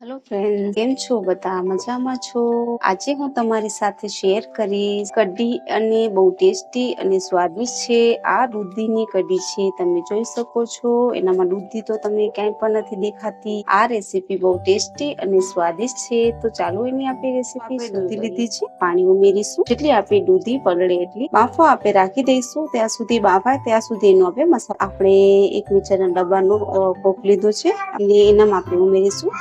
Hello friend કેમ છો? બધા મજામાં છો? આજે હું તમારી સાથે શેર કરીશ કઢી અને બહુ ટેસ્ટી અને સ્વાદિષ્ટ છે. આ દૂધીની કઢી છે તમે જોઈ શકો છો. એનામાં દૂધી તો તમને ક્યાંય પણ નથી દેખાતી. આ રેસીપી બહુ ટેસ્ટી અને સ્વાદિષ્ટ છે. તો ચાલો એની આપણે રેસીપી દૂધી. લીધી છે. પાણી ઉમેરીશું. જેટલી આપણે દૂધી પલળે એટલી બાફો આપણે રાખી દઈશું. ત્યાં સુધી બાફાય ત્યાં સુધી એનો આપણે મસાલો આપણે એક મિક્સરના ડબ્બાનો કોક લીધો છે. અને એનામાં આપણે ઉમેરીશું.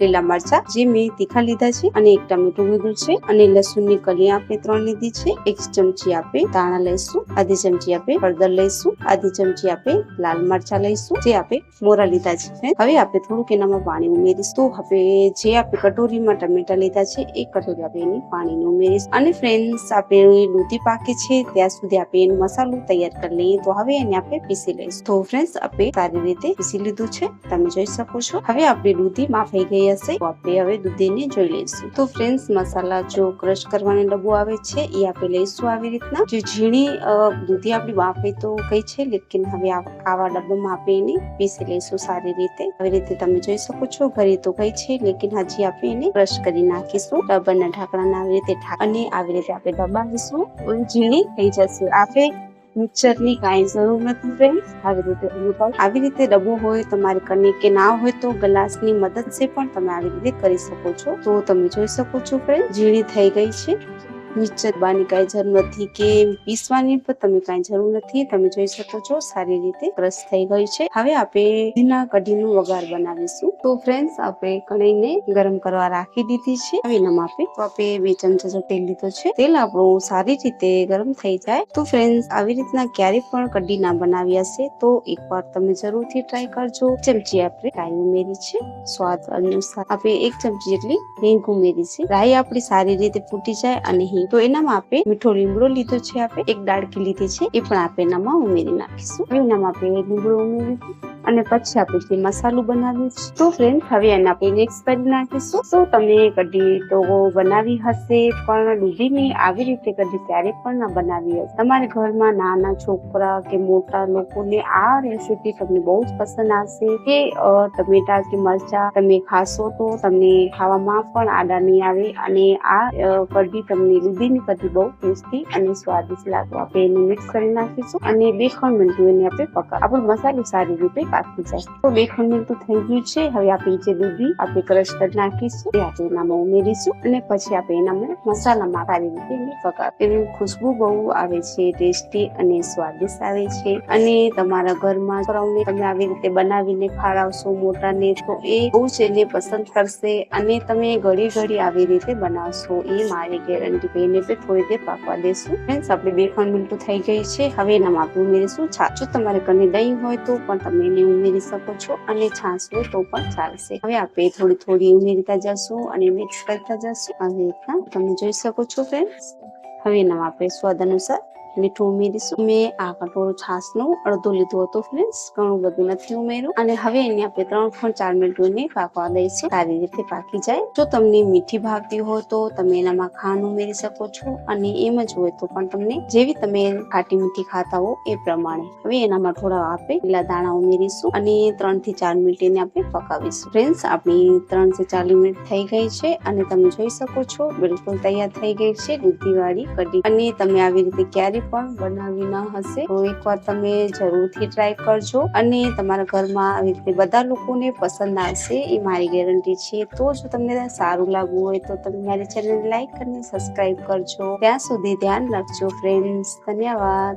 લીલા મરચા, જે મેં તીખા લીધા છે અને એક ટમેટું લીધું છે અને લસણની કલી આપણે ત્રણ લીધી છે. એક ચમચી આપણે ધાણા લઈશું, આધી ચમચી આપણે હળદર લઈશું, આધી ચમચી આપણે લાલ મરચા લઈશું, જે આપણે મોરા લીધા છે હવે આપણે થોડુંક એનામાં પાણી ઉમેરીશું. તો હવે જે આપણે કટોરીમાં ટમેટા લીધા છે એ કટોરી આપણે એની પાણીને ઉમેરીશું. અને ફ્રેન્ડ્સ આપણે દૂધી પાકે છે, ત્યાં સુધી આપણે એનો મસાલો તૈયાર કરી લઈએ. તો હવે એને આપણે પીસી લઈશું. તો ફ્રેન્ડ્સ આપણે સારી રીતે પીસી લીધું છે. તમે જોઈ શકો છો. હવે આપણી દૂધી માફાઈ ગઈ હશે, તો આપણે હવે દૂધીને જોઈ લઈશું. તો ફ્રેન્ડ્સ મસાલા જો ક્રશ કરવાનો ડબ્બો આવે છે એ આપણે લઈશું આવી રીતના. જે ઝીણી દૂધી આપણી બાફે તો કઈ છે, લેકિન હવે આવા ડબ્બામાં આપણે એને પીસી લઈશું સારી રીતે. આવી રીતે તમે જોઈ શકો છો, ઘરે તો કઈ છે, લેકિન હજી આપણે એને ક્રશ કરી નાખીશું. ડબ્બાના ઢાંકણાને આવી રીતે અને આવી રીતે આપણે દબાવીશું ઝીણી થઈ જશે. આપણે મિક્સરની કાંઈ જરૂર નથી ફ્રેન્ડ્સ આવી રીતે અનુભવ આવી રીતે ડબ્બો હોય, તમારે કને કે ના હોય તો ગ્લાસની મદદથી પણ તમે આવી રીતે કરી શકો છો. તો તમે જોઈ શકો છો ફ્રેન્ડ ઝીણી થઈ ગઈ છે. બાની કાંઈ જરૂર નથી કે પીસવાની પણ તમે કાંઈ જરૂર નથી. તમે જોઈ શકો છો, સારી રીતે ક્રશ થઈ ગઈ છે. હવે આપણે દૂધીના કઢીનો વઘાર બનાવીશું. તો ફ્રેન્ડ્સ આપણે કઢાઈને ગરમ કરવા રાખી દીધી છે. હવે એનામાં આપણે તો આપણે બે ચમચા જો તેલ લીધો છે. તેલ આપણું સારી રીતે ગરમ થઈ જાય. તો ફ્રેન્ડ્સ આવી રીતના ક્યારે પણ કઢી ના બનાવી હશે તો એકવાર તમે જરૂરથી ટ્રાય કરજો. ચમચી આપણે રાઈ ઉમેરી છે. સ્વાદ અનુસાર આપણે એક ચમચી જેટલી હિંગ ઉમેરી છે. રાઈ આપણી સારી રીતે ફૂટી જાય અને હિંગ તો એનામાં આપણે મીઠો લીમડો લીધો છે આપણે એક ડાળકી લીધી છે, એ પણ આપણે એનામાં ઉમેરી નાખીશું. એનામાં આપણે લીમડો ઉમેરીશું. અને પછી આપણે જે મસાલો બનાવીશું. તો ફ્રેન્ડ હવે એને આપણે મિક્સ કરી નાખીશું. તો તમે કઢી તો બનાવી હશે, પણ દૂધીની આવી રીતે કઢી ક્યારે પણ ના બનાવી હશે તમારા ઘરમાં નાના છોકરા કે મોટા લોકોને આ રેસીપી તમને બહુ જ પસંદ આવશે કે ટમેટા કે મરચા તમે ખાશો તો તમને ખાવામાં પણ આડા નહીં આવે અને આ કઢી તમને દૂધીની કઢી બહુ ટેસ્ટી અને સ્વાદિષ્ટ લાગવા આપણે એને મિક્સ કરી નાખીશું અને બે ત્રણ મિનિટ એને આપણે પકા, આપણો મસાલો સારી રીતે પાકી જાય. તો બે ખંડ મિનિટ થઈ ગયું છે. હવે આપણે જે દૂધી આપણે ક્રશ કરી નાખીશું. એ આપણે એનામાં ઉમેરીશું અને પછી આપણે એનામાં મસાલામાં સારી રીતે પકા એની ખુશ્બુ બહુ આવે છે, ટેસ્ટી અને સ્વાદિષ્ટ આવે છે. અને તમારા ઘરમાં છોકરાઓને તમે આવી રીતે બનાવીને ખવડાવશો મોટાને, તો એ બહુ જ એને પસંદ કરશે. અને તમે ઘડી ઘડી આવી રીતે બનાવશો, એ મારી ગેરંટી કહીને પણ થોડી દેર પાકવા દેશું. ફ્રેન્ડ્સ, આપણે બે ખંડ મિનિટો થઈ ગઈ છે. હવે એનામાં આપણે ઉમેરીશું છાછું તમારે કને દહીં હોય તો પણ તમે એને ઉમેરી શકો છો અને છાશ તો પણ ચાલશે. હવે આપણે થોડી થોડી ઉમેરતા જશું અને મિક્સ કરતા જશું. આવી રીતના તમે જોઈ શકો છો ફ્રેન્ડ હવે એનામાં આપણે સ્વાદ અનુસાર મીઠું ઉમેરીશું. મેં આ કટોરો છાશનો અડધો લીધો હતો ફ્રેન્ડ્સ ઘણું બધું નથી ઉમેર્યું. અને હવે એને આપણે ત્રણ પણ ચાર મિનિટ પાકવા દઈશું. સારી રીતે પાકી જાય. જો તમને મીઠી ભાવતી હોય તો તમે એનામાં ખાંડ ઉમેરી શકો છો. અને એમ જ હોય તો પણ તમને જેવી તમે ખાટી મીઠી ખાતા હો એ પ્રમાણે. હવે એનામાં થોડા આપણે લીલા દાણા ઉમેરીશું. અને ત્રણથી ચાર મિનિટ એને આપણે પકાવીશું. ફ્રેન્ડ્સ આપણી ત્રણથી ચાર મિનિટ થઈ ગઈ છે અને તમે જોઈ શકો છો, બિલકુલ તૈયાર થઈ ગઈ છે દૂધીવાળી કઢી. અને તમે આવી રીતે ક્યારે પણ બનાવી ન હશે. તો એકવાર તમે જરૂરથી ટ્રાય કરજો અને તમારા ઘરમાં આવી રીતે બધા લોકોને પસંદ આવશે, એ મારી ગેરંટી છે. તો જો તમને સારું લાગવું હોય તો તમે મારી ચેનલ લાઈક અને સબસ્ક્રાઇબ કરજો. ત્યાં સુધી ધ્યાન રાખજો ફ્રેન્ડ્સ ધન્યવાદ.